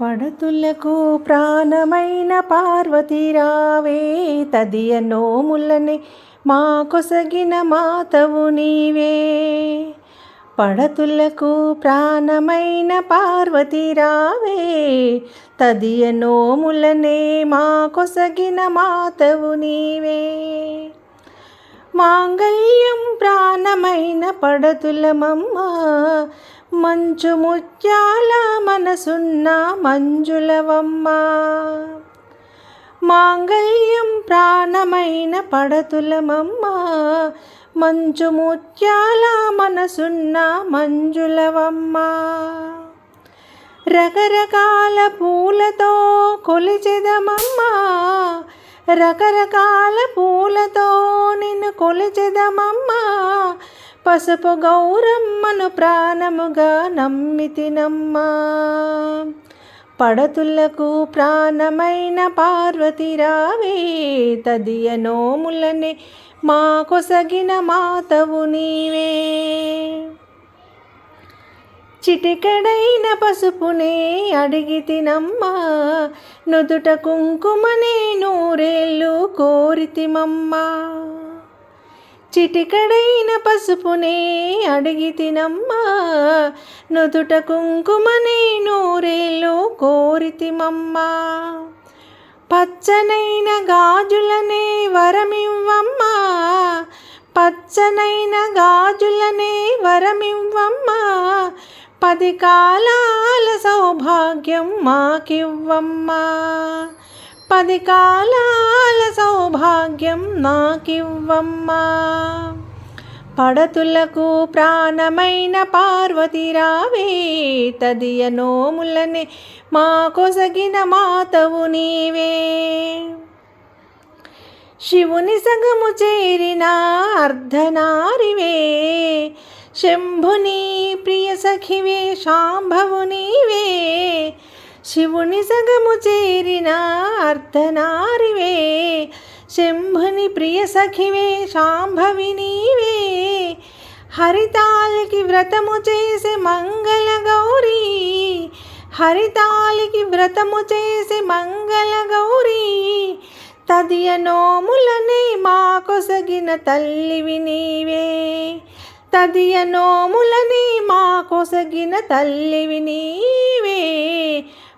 పడతులకు ప్రాణమైన పార్వతీరావే తదియ నోములని మా కొసగిన మాతవు నీవే. పడతులకు ప్రాణమైన పార్వతీరావే తదియ నోములనే మా కొసగిన మాతవు నీవే. మాంగళ్యం ప్రాణమైన పడతులమమ్మ మంచు ముత్యాల మనసున్న మంజులవమ్మ. మాంగళ్యం ప్రాణమైన పడతులమమ్మ. మంచు ముత్యాల మనసున్న మంజులవమ్మ. రకరకాల పూలతో కొలిచెదమమ్మ. రకరకాల పూలతో నిన్ను కొలిచెదమమ్మా. పసుపు గౌరమ్మను ప్రాణముగా నమ్మితినమ్మా. పడతులకు ప్రాణమైన పార్వతిరావే తదియ నోములనే మా కొసగిన మాతవు నీవే. చిటికెడైన పసుపునే అడిగి తినమ్మా నుదుట కుంకుమనే నూరేళ్ళు కోరితిమమ్మా చిటికడైన పసుపునే అడిగి తినమ్మా. నుదుట కుంకుమనే నూరేళ్ళు కోరితిమమ్మా పచ్చనైన గాజులనే వరమివ్వమ్మా. పచ్చనైన గాజులనే వరమివ్వమ్మా. పది కాలాల సౌభాగ్యం మాకివ్వమ్మా. పది కాలాల భాగ్యం నాకివ్వమ్మా. పడతులకు ప్రాణమైన పార్వతిరావే తదియ నోములనే మా కొసగిన మాతవు నీవే. శివుని సగము చేరిన అర్ధనారివే శంభుని ప్రియ సఖివే శాంభవు నీవే. శివుని సగము చేరిన అర్ధనారివే శంభుని ప్రియ సఖివే శాంభవి నీవే. హరితాలికి వ్రతము చేసే మంగళ గౌరీ. హరితాలికి వ్రతము చేసే మంగళ గౌరీ. తదియ నోములనే మాకొసగిన తల్లివి నీవే. తదియ నోములని మాకొసగిన తల్లివి నీవే.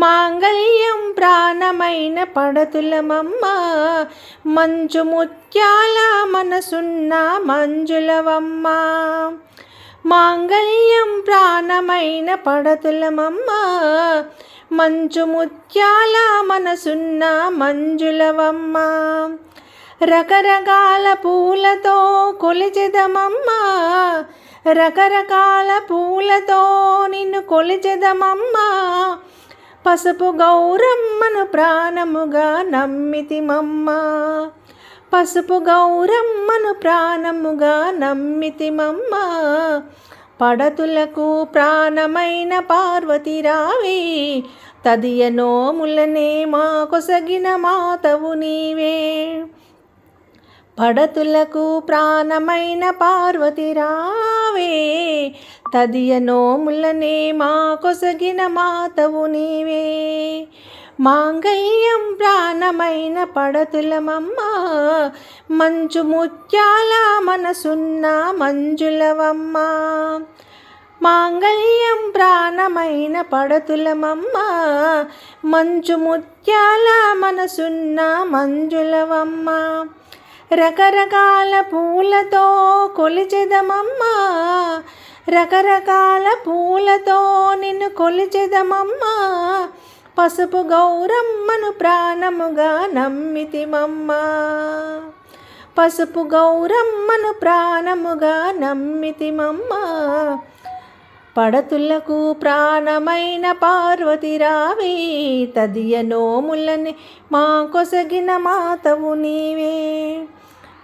మాంగళ్యం ప్రాణమైన పడతులమమ్మ మంచు ముత్యాల మనసున్న మంజులవమ్మ. మాంగళ్యం ప్రాణమైన పడతులమమ్మ మంచు ముత్యాల మనసున్న మంజులవమ్మ. రకరకాల పూలతో కొలిచెదమమ్మా రకరకాల పూలతో నిన్ను కొలిచెదమమ్మా. పసుపు గౌరమ్మను ప్రాణముగా నమ్మితిమమ్మా. పసుపు గౌరమ్మను ప్రాణముగా నమ్మితిమమ్మా. పడతులకు ప్రాణమైన పార్వతిరావే తదియ నోములనే మా కొసగిన మాతవు నీవే. పడతులకు ప్రాణమైన పార్వతిరావే తదియ నోములనే మా కొసగిన మాతవు నీవే. మాంగళ్యం ప్రాణమైన పడతులమమ్మ మంచు ముత్యాల మనసున్న మంజులవమ్మ. మాంగళ్యం ప్రాణమైన పడతులమమ్మ మంచు ముత్యాల మనసున్న మంజులవమ్మ. రకరకాల పూలతో కొలిచెదమమ్మా. రకరకాల పూలతో నిన్ను కొలిచెదమమ్మా. పసుపు గౌరమ్మను ప్రాణముగా నమ్మితిమమ్మా. పసుపు గౌరమ్మను ప్రాణముగా నమ్మితిమమ్మా. పడతులకు ప్రాణమైన పార్వతిరావే తదియ నోములని మా కొసగిన మాతవు నీవే.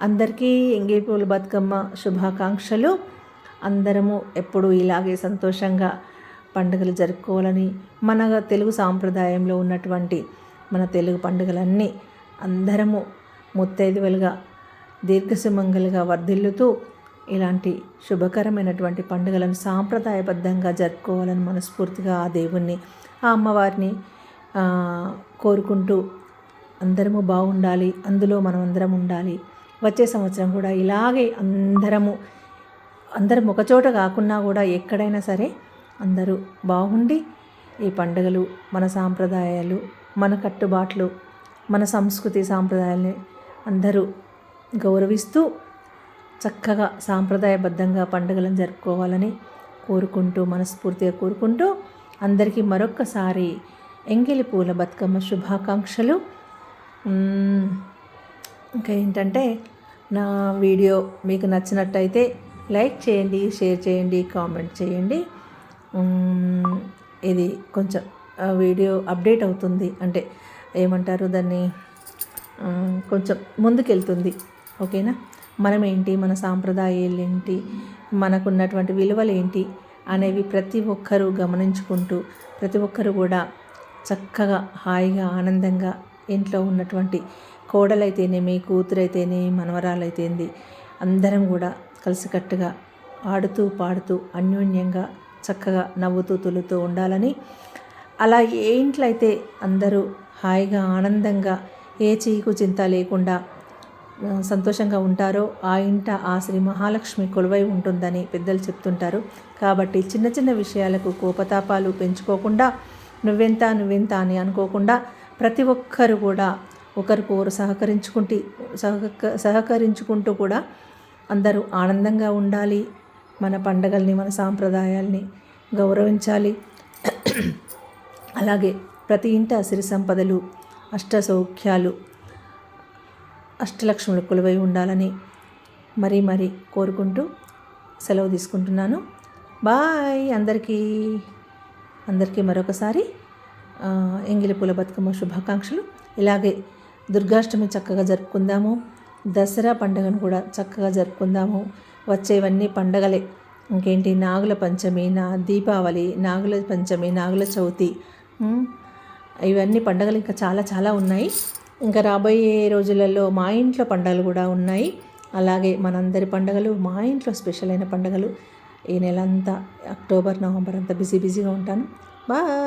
అందరికీ ఎంగిలిపూల బతుకమ్మ శుభాకాంక్షలు. అందరము ఎప్పుడూ ఇలాగే సంతోషంగా పండుగలు జరుపుకోవాలని మన తెలుగు సాంప్రదాయంలో ఉన్నటువంటి మన తెలుగు పండుగలన్నీ అందరము ముత్తైదువలుగా దీర్ఘసుమంగలుగా వర్ధిల్లుతూ ఇలాంటి శుభకరమైనటువంటి పండుగలను సాంప్రదాయబద్ధంగా జరుపుకోవాలని మనస్ఫూర్తిగా ఆ దేవుణ్ణి ఆ అమ్మవారిని కోరుకుంటూ అందరము బాగుండాలి. అందులో మనం అందరం ఉండాలి. వచ్చే సంవత్సరం కూడా ఇలాగే అందరము అందరం ఒకచోట కాకున్నా కూడా ఎక్కడైనా సరే అందరూ బాగుండి ఈ పండుగలు మన సాంప్రదాయాలు మన కట్టుబాట్లు మన సంస్కృతి సాంప్రదాయాలని అందరూ గౌరవిస్తూ చక్కగా సాంప్రదాయబద్ధంగా పండుగలను జరుపుకోవాలని కోరుకుంటూ మనస్ఫూర్తిగా కోరుకుంటూ అందరికీ మరొక్కసారి ఎంగిలి పూల బతుకమ్మ శుభాకాంక్షలు. ఇంకా ఏంటంటే నా వీడియో మీకు నచ్చినట్టయితే లైక్ చేయండి షేర్ చేయండి కామెంట్ చేయండి. ఇది కొంచెం వీడియో అప్డేట్ అవుతుంది. అంటే ఏమంటారు దాన్ని? కొంచెం ముందుకెళ్తుంది. ఓకేనా? మనం ఏంటి మన సాంప్రదాయాలు ఏంటి? మనకున్నటువంటి విలువలు ఏంటి? అనేవి ప్రతి ఒక్కరూ గమనించుకుంటూ ప్రతి ఒక్కరు కూడా చక్కగా హాయిగా ఆనందంగా ఇంట్లో ఉన్నటువంటి కోడలైతేనేమి కూతురైతేనే మనవరాలైతేంది అందరం కూడా కలిసికట్టుగా ఆడుతూ పాడుతూ అన్యోన్యంగా చక్కగా నవ్వుతూ తొలుతూ ఉండాలని అలా ఏ ఇంట్లో అయితే అందరూ హాయిగా ఆనందంగా ఏ చీకు చింత లేకుండా సంతోషంగా ఉంటారో ఆ ఇంట ఆ శ్రీ మహాలక్ష్మి కొలువై ఉంటుందని పెద్దలు చెప్తుంటారు. కాబట్టి చిన్న చిన్న విషయాలకు కోపతాపాలు పెంచుకోకుండా నువ్వెంత నువ్వెంత అని అనుకోకుండా ప్రతి ఒక్కరు కూడా ఒకరికొకరు సహకరించుకుంటూ సహక సహకరించుకుంటూ కూడా అందరూ ఆనందంగా ఉండాలి. మన పండగల్ని మన సాంప్రదాయాల్ని గౌరవించాలి. అలాగే ప్రతి ఇంట సిరి సంపదలు అష్ట సౌఖ్యాలు అష్టలక్ష్ములు కొలువై ఉండాలని మరీ మరీ కోరుకుంటూ సెలవు తీసుకుంటున్నాను. బాయ్ అందరికీ. అందరికీ మరొకసారి ఎంగిలి పూల బతుకమ్మ శుభాకాంక్షలు. ఇలాగే దుర్గాష్టమి చక్కగా జరుపుకుందాము. దసరా పండుగను కూడా చక్కగా జరుపుకుందాము. వచ్చేవన్నీ పండగలే. ఇంకేంటి? నాగుల పంచమి నా దీపావళి నాగుల పంచమి నాగుల చవితి. ఇవన్నీ పండగలు ఇంకా చాలా చాలా ఉన్నాయి. ఇంకా రాబోయే రోజులలో మా ఇంట్లో పండగలు కూడా ఉన్నాయి. అలాగే మనందరి పండగలు మా ఇంట్లో స్పెషల్ అయిన పండగలు. ఈ నెల అంతా అక్టోబర్ నవంబర్ అంతా బిజీ బిజీగా ఉంటాను. బాయ్!